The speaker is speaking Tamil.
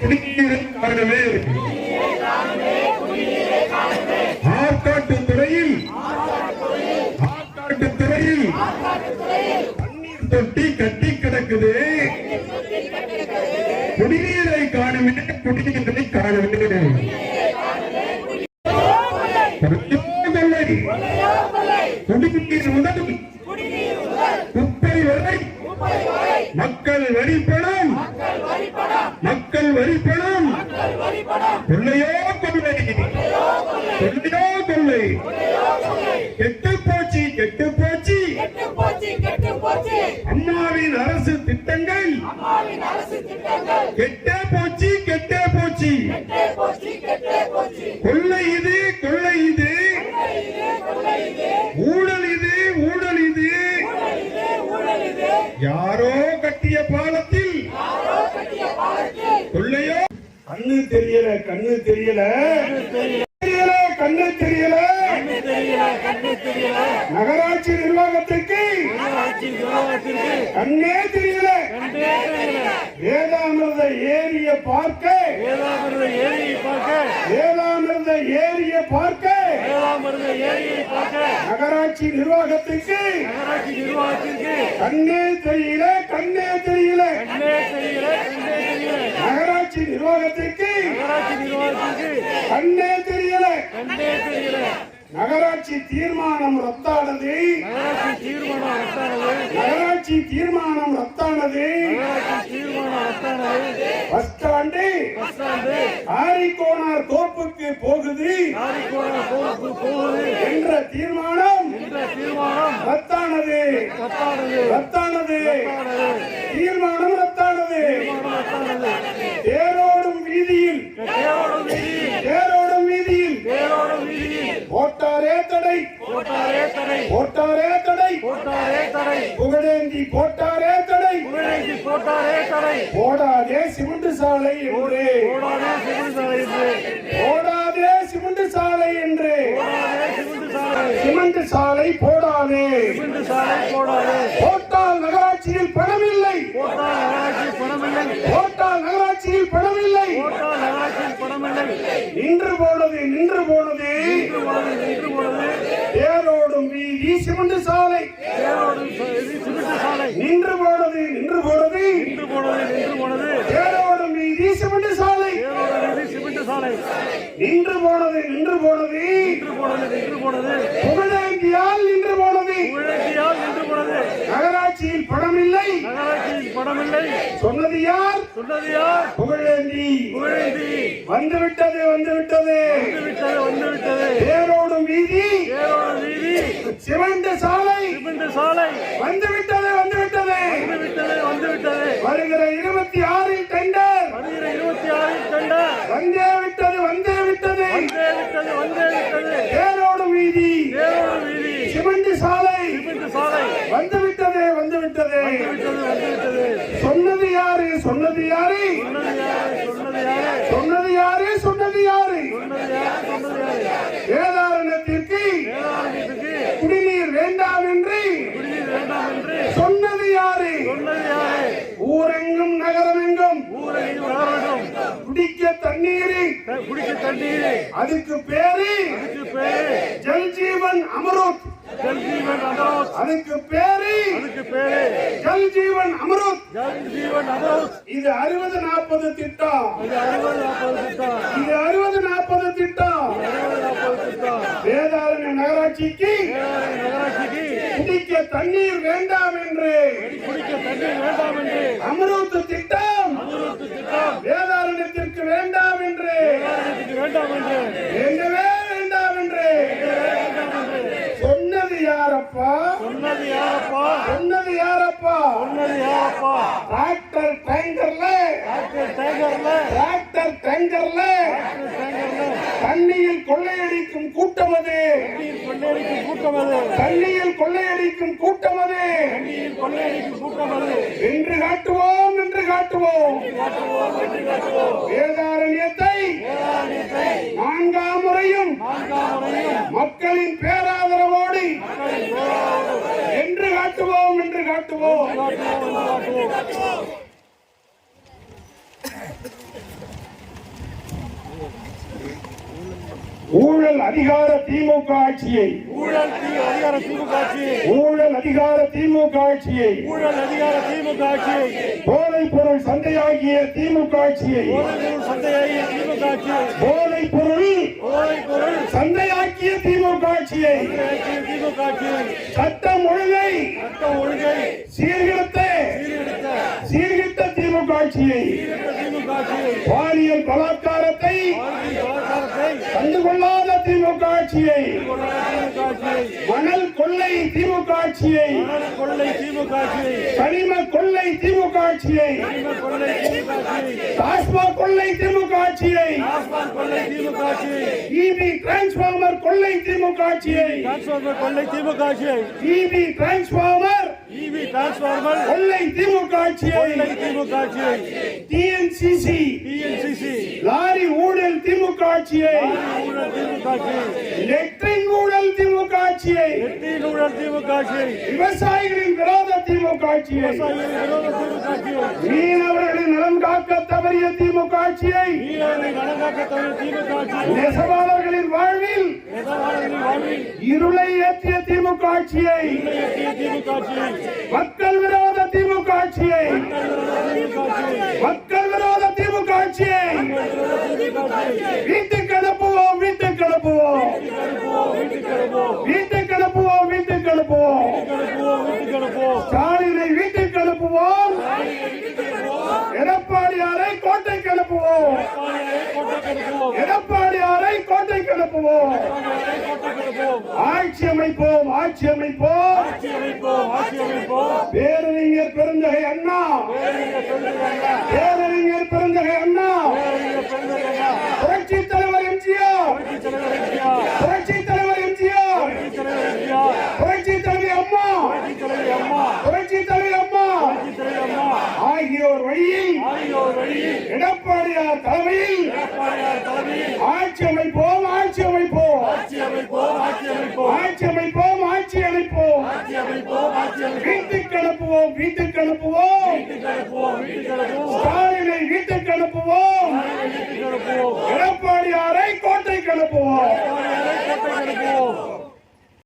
குடிநீரை காரணமே ஆற்காட்டு துறையில் ஆற்காட்டு துறையில் தண்ணீர் தொட்டி கட்டி கிடக்குது. குடிநீரை காணவே குடிநீரை காணவே மக்கள் வரிப்பணம் கொள்ளையோ கொள்ளை கொள்ளையோ கொள்ளை கெட்டு போச்சு கெட்டு போச்சு. அம்மாவின் அரசு திட்டங்கள். கெட்டே போச்சு கெட்டே போச்சு. கொள்ளை இது கொள்ளை இது. ஊழல் இது ஊழல் இது. யாரோ கட்டிய பாலத்தில் கொள்ளையோ கண்ணு தெரியல கண்ணு தெரியல. தெரியல கண்ணு தெரியல. நகராட்சி நிர்வாகத்திற்கு கண்ணே தெரியல. வேதாமிரத ஏரிய பார்க்க வேளாமருத ஏரியை பார்க்க வேதாமிரத ஏரிய பார்க்க வேளாமருத ஏரியை பார்க்க நகராட்சி நிர்வாகத்திற்கு நகராட்சி நிர்வாகத்திற்கு. கண்ணே தெரியல கண்ணே தெரியல. நகராட்சி நிர்வாகத்திற்கு நகராட்சி நிர்வாகத்திற்கு. கண்ணே தெரியல. நகராட்சி தீர்மானம் ரத்தானது. நகராட்சி தீர்மானம் ரத்தானது. பஸ் ஸ்டாண்டு ஆரிக்கோனார் தோப்புக்கு போகுது என்ற தீர்மானம் ரத்தானது. ரத்தானது. போட்டாரே தடை. புகழேந்தி போட்டாரே தடை. புகழேந்தி போட்டாரே தடை. போடாதே சிமெண்ட் சாலை என்று. போடாதே சிமெண்ட் சாலை என்று. போடாதே சிமெண்ட் சாலை என்று. சிமெண்ட் சாலை. போடாதே. சிமெண்ட் சாலை போடாதே. போட்டால் நகராட்சியில் பணமில்லை. போட்டால் நகராட்சி பணமில்லை. போட்டால் நகராட்சியில் பணமில்லை. போட்டால் நகராட்சி பணமில்லை. நின்று போனது நின்று போனது. நின்று போனது நின்று போனது. தேரோடும் வீதி சிமெண்ட் சாலை. நின்று போனது நின்று போனது. நின்று போனது நின்று போனது தேரோடும் வீதி சிமெண்ட் சாலை. சாலை நின்று போனது நின்று போனது. நின்று போனது நின்று போனது புகழேந்தியால் நின்று போனது. புகழேந்தியால் நின்று போனது நகராட்சியில் பணமில்லை. நகராட்சியில் பணமில்லை சொன்னது யார்? சொன்னது யார் புகழேந்தி. புகழேந்தி. வந்து விட்டது வந்து விட்டது வந்து சாலை. வந்துவிட்டது வந்துவிட்டது. வந்துவிட்டது வந்துவிட்டது. வருகிற இருபத்தி ஆறு குடிக்க தண்ணீர் அதுக்கு பேரு அதுக்கு பேரு ஜல் ஜீவன் அமருத். ஜல் ஜீவன் அமரோத். அதுக்கு பேரு அதுக்கு பேரு ஜல் ஜீவன் அமருத். ஜல் ஜீவன் அமரோத் இது அறுபது நாற்பது திட்டம். இது அறுபது நாற்பது திட்டம். இது அறுபது நாற்பது திட்டம். வேதாரண்ய நகராட்சிக்கு நகராட்சிக்கு குடிக்க தண்ணீர் வேண்டாம் என்று குடிக்க தண்ணீர் வேண்டாம் என்று அமருத் திட்டம் அமரோத் திட்டம் வேதாரண்யத்திற்கு வேண்டாம் என்று வேளாண்மைக்கு வேண்டாம் என்று வேண்டவே வேண்டாம் என்று சொன்னது யாரப்பா சொன்னது யாரப்பா? சொன்னது யாரப்பா? சொன்னது யாரப்பா? டிராக்டர் டேங்கர்ல டாக்டர் டேங்கர்ல டிராக்டர் டேங்கர்ல தண்ணியில் கொள்ளையடிக்கும் கூட்டம் அது. கொள்ளையடிக்கும் கூட்டம் அது. தண்ணியில் கொள்ளையடிக்கும் கூட்டம் அது. தண்ணீர் கொள்ளையடிக்கும் கூட்டம் அது. என்று காட்டுவோம் என்று காட்டுவோம். வேதாரண்யத்தை காட்டுவோம் ஊழல் அதிகார திமுக ஆட்சியை. ஊழல் அதிகார திமுக ஆட்சியை. ஊழல் அதிகார திமுக ஆட்சியை. ஊழல் அதிகார திமுக ஆட்சியை. போதைப் பொருள் சந்தையாகிய திமுக ஆட்சியை. சந்தையாகிய திமுக ஆட்சியை. போதைப் பொருள் சந்தையாக்கிய திமுக ஆட்சியை. சட்டம் ஒழுங்கை. சீர்கிருத்த சீர்கிருத்த திமுக ஆட்சியை. பாலியல் பலாத்காரத்தை. கண்டுகொள்ளாத திமுக ஆட்சியை. மணல் கொள்ளை திமுக ஆட்சியை கொள்ளை திமுக ஆட்சியை கனிம கொள்ளை திமுக ஆட்சியை டாஸ்மாக் கொள்ளை திமுக ஆட்சியை இபி டிரான்ஸ்பார்மர் கொள்ளை திமுக ஆட்சியை கொள்ளை திமுக ஆட்சியை இபி டிரான்ஸ்பார்மர் இவி டிரான்ஸ்பார்மர் கொள்ளை திமுக ஆட்சியை கொள்ளை திமுக ஆட்சியை டிஎன்சிசி டிஎன்சிசி லாரி ஊழல் திமுக ஆட்சியை ஊழல் திமுக ஆட்சியை லெட்ரின் ஊழல் திமுக ஆட்சியை எட்டியில் ஊழல் திமுக ஆட்சியை விவசாயிகளின் விரோத திமுக ஆட்சியை மீனவர்களின் நலன் காக்க தவறிய திமுக ஆட்சியை நெசவாளர்களின் வாழ்வில் இருளை ஏற்றிய திமுக ஆட்சியை மக்கள் விரோத திமுக ஆட்சியை மக்கள் விரோத திமுக ஆட்சியை திமுக ஆட்சியை வீட்டுக்கு அனுப்புவோம் வீட்டுக்கு அனுப்புவோம் அனுப்புவோம் வீட்டுக்கு அனுப்புவோம் வீட்டுக்கு அனுப்புவோம் வீட்டுக்கு அனுப்புவோம் அனுப்புவோம் வீட்டுக்கு அனுப்புவோம் ஸ்டாலினை வீட்டுக்கு அனுப்புவோம். எடப்பாடியாரை கோட்டைக்கு அனுப்புவோம். கோட்டைக்கு அனுப்புவோம் எடப்பாடியாரை கோட்டைக்கு அனுப்புவோம். ஆட்சி அமைப்போம் ஆட்சி அமைப்போம். ஆட்சி அமைப்போம் ஆட்சி அமைப்போம் பேரறிஞர் பெருந்தகை அண்ணா. பேரறிஞர் ஆகியோர் வழியில் எடப்பாடியார் தலைமையில் ஆட்சி அமைப்போம் ஆட்சி அமைப்போம். ஆட்சி அமைப்போம் ஆட்சி அமைப்போம். ஆட்சி அமைப்போம் வீட்டுக்கு அனுப்புவோம் வீட்டுக்கு அனுப்புவோம். ஸ்டாலினை வீட்டுக்கு அனுப்புவோம். எடப்பாடியாரை கோட்டை அனுப்புவோம்.